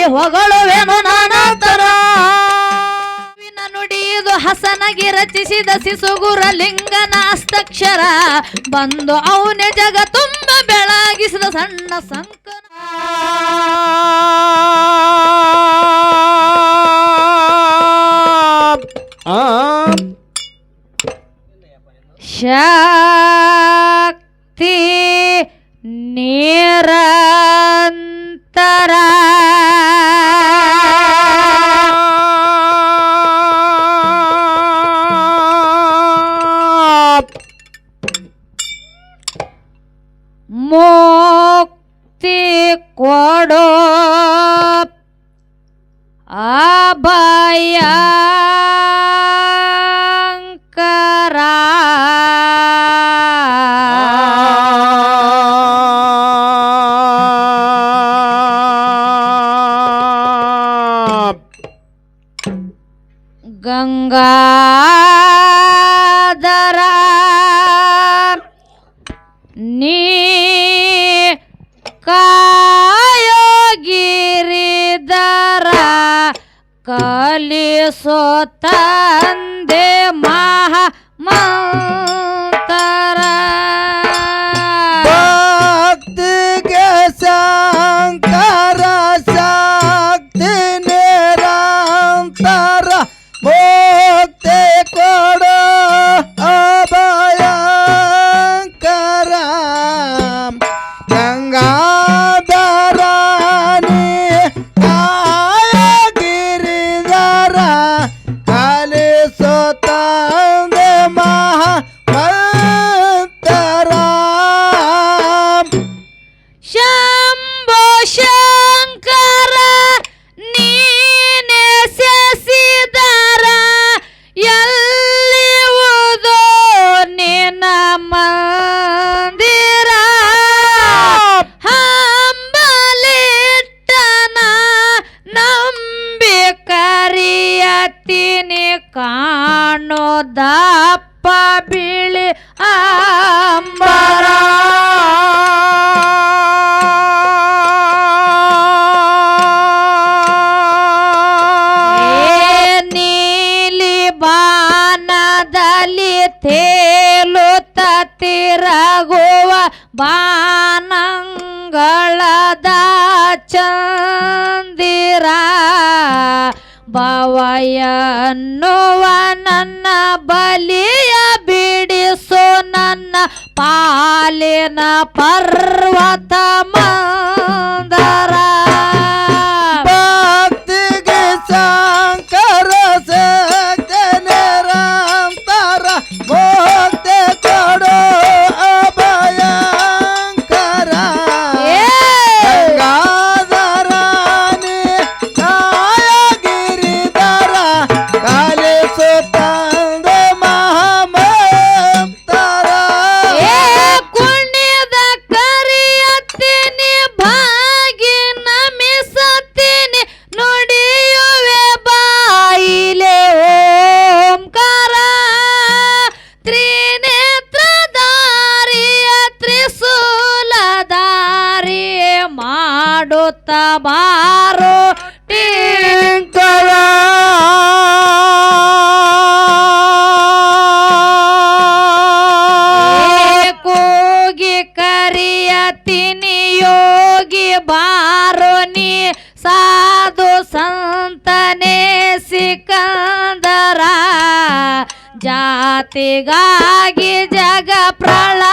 ಮಾಡಿ ಹೊಗಳುವೆನು ನಾನಂತರ ನುಡಿಯುವುದು ಹಸನಾಗಿ ರಚಿಸಿದ ಸಿಸುಗುರ ಲಿಂಗನ ಹಸ್ತಕ್ಷರ ಬಂದು ಅವನೇ ಜಗ ತುಂಬ ಬೆಳಗಿಸಿದ ಸಣ್ಣ ಸಂಕನ. ಸೋತಾ ಕರಿಯತಿನಿ ಕಾಣೋದಪ್ಪ ಬಿಳಿ ಅಂಬರ. ನೀಲಿ ಬಾನದಲ್ಲಿ ತೇಲುತ್ತ ತಿರಗುವ ಬಾನಂಗಳದ ಚಂದಿರ. ಭವಯನ್ನುವ ನನ್ನ ಬಲಿಯ ಬಿಡಿಸೋ ನನ್ನ ಪಾಲಿನ ಪರ್ವತ तबारो टोगी करिया तीन योगी साधु संतने सिकंदरा। जाति गागी जग प्रला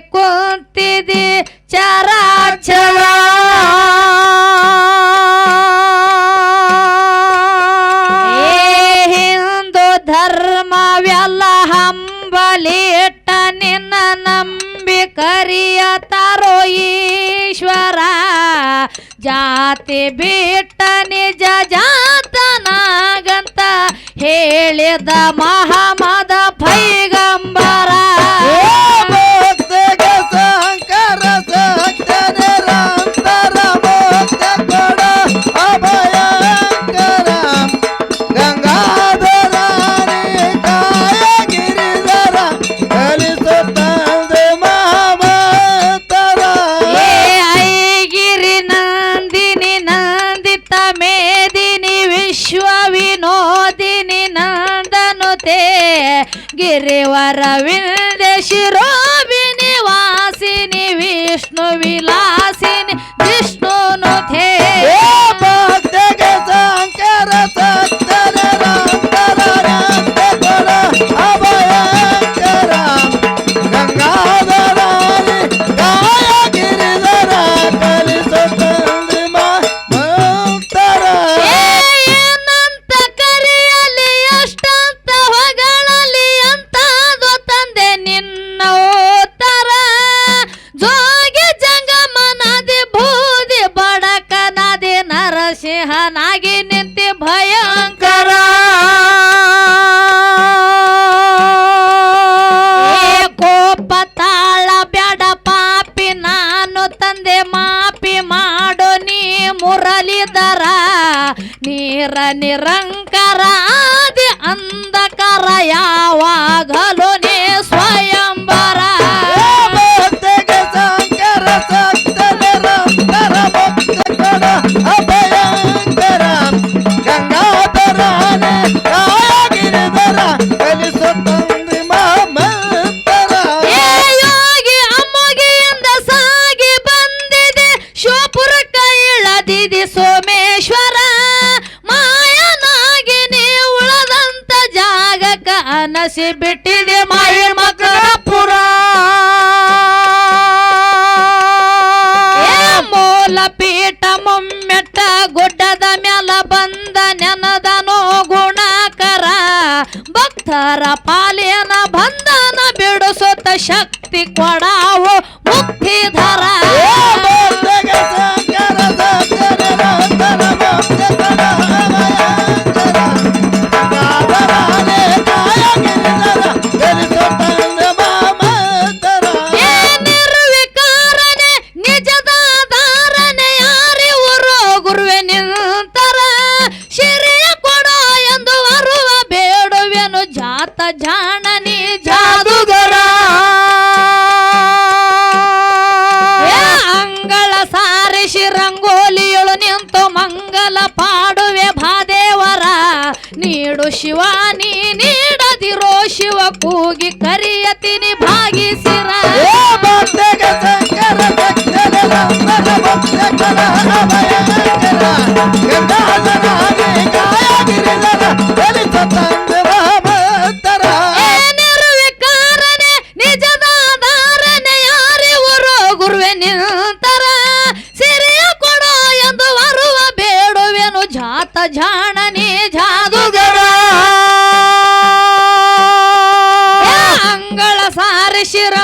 ಕುಂತಿದೆ ಚರಾಚರ. ಹಿಂದೂ ಧರ್ಮವೆಲ್ಲ ಹಂಬಲಿಟ್ಟ ನಿನ್ನ ನಂಬಿ ಕರಿಯತಾರೋ ಈಶ್ವರ. ಜಾತಿ ಬಿಟ್ಟ ನಿಜ ಜಾತನಾಗಂತ ಹೇಳಿದ ಮಹಮದ ಭೈ ವೇದಿನಿ ವಿಶ್ವ ವಿನೋದಿನಿ ನಂದನುತೆ ಗಿರಿವರ ವಿಂದೆ ಶಿರೋಬಿನಿ ವಾಸಿನಿ ವಿಷ್ಣು ವಿಲಾ ಹನಾಗಿ ನಿಂತೆ ಭಯಂಕರ. ಕೋಪ ತಾಳ ಬೇಡ ಪಾಪಿ, ನಾನು ತಂದೆ ಮಾಪಿ ಮಾಡೋ, ನೀ ಮುರಳಿದರ ನೀರ ನಿರಂಕರಾದಿ ಅಂದ ಕಳಿಸಿ ಬಿಟ್ಟಿದೆ ಮಾಯಿ ಮಕ್ಕಳ ಪುರ. ಮೂಲ ಪೀಠ ಮುಮ್ಮೆಟ್ಟ ಗುಡ್ಡದ ಮ್ಯಾಲ ಬಂದ ನೆನದನೋ ಗುಣಕರ. ಭಕ್ತರ ಪಾಲಿಯನ ಬಂಧನ ಬಿಡಿಸುತ್ತ ಶಕ್ತಿ ಶಿವ ನೀ ನೀಡದಿರೋ ಶಿವ ಕೂಗಿ ಕರಿಯತಿನಿ ಭಾಗಿಸಿರ. ಶಂಕರ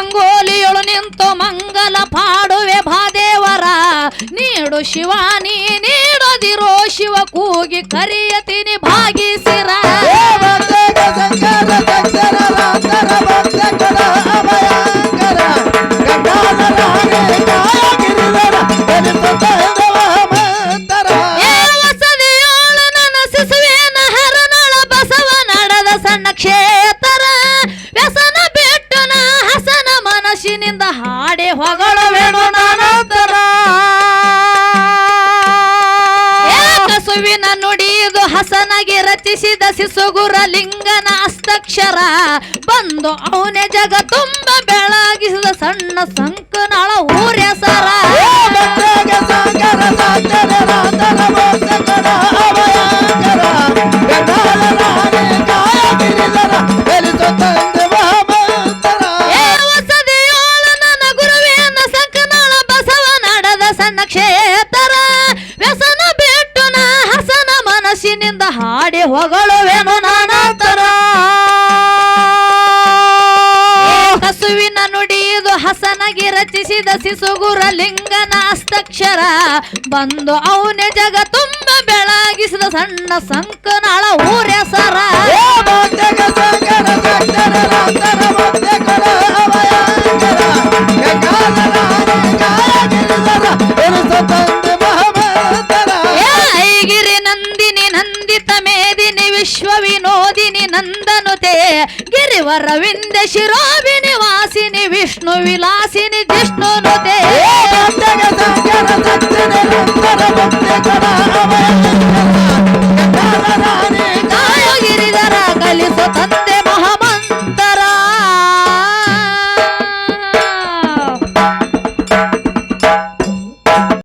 ರಂಗೋಲಿಯೊಳು ನಿಂತು ಮಂಗಲ ಪಾಡುವೆ ಭಾದೇವರ. ನೀಡು ಶಿವಾನಿ ನೀಡದಿರೋ ಶಿವ ಕೂಗಿ ಕರಿಯತಿನಿ ಭಾಗ್ಯ ವಂದಿಸಿದ ಸಿಸುಗುರ ಲಿಂಗನ ಹಸ್ತಕ್ಷರ ಬಂದು ಅವನೇ ಜಗ ತುಂಬ ಬೆಳಗಿಸಿದ ಸಣ್ಣ ಸಂಕನಾಳ ಊರ್ಯಸರ. ಮಾಡಿ ಹೊಗಳುವೆನು ನಾನಾಂತರ ಕಸುವಿನ ನುಡಿದು ಹಸನಗಿ ರಚಿಸಿದ ಸಿಸುಗುರ ಲಿಂಗನ ಹಸ್ತಕ್ಷರ ಬಂದು ಅವನ ಜಗ ತುಂಬ ಬೆಳಗಿಸಿದ ಸಣ್ಣ ಸಂಕನಾಳ ಊರೆಸರ ಗಿರಿವರ ವಿಂದ ಶಿರೋಬಿನಿ ವಾಸಿನಿ ವಿಷ್ಣು ವಿಲಾಸಿನಿ ಜಿಷ್ಣುನುತೆ ಏ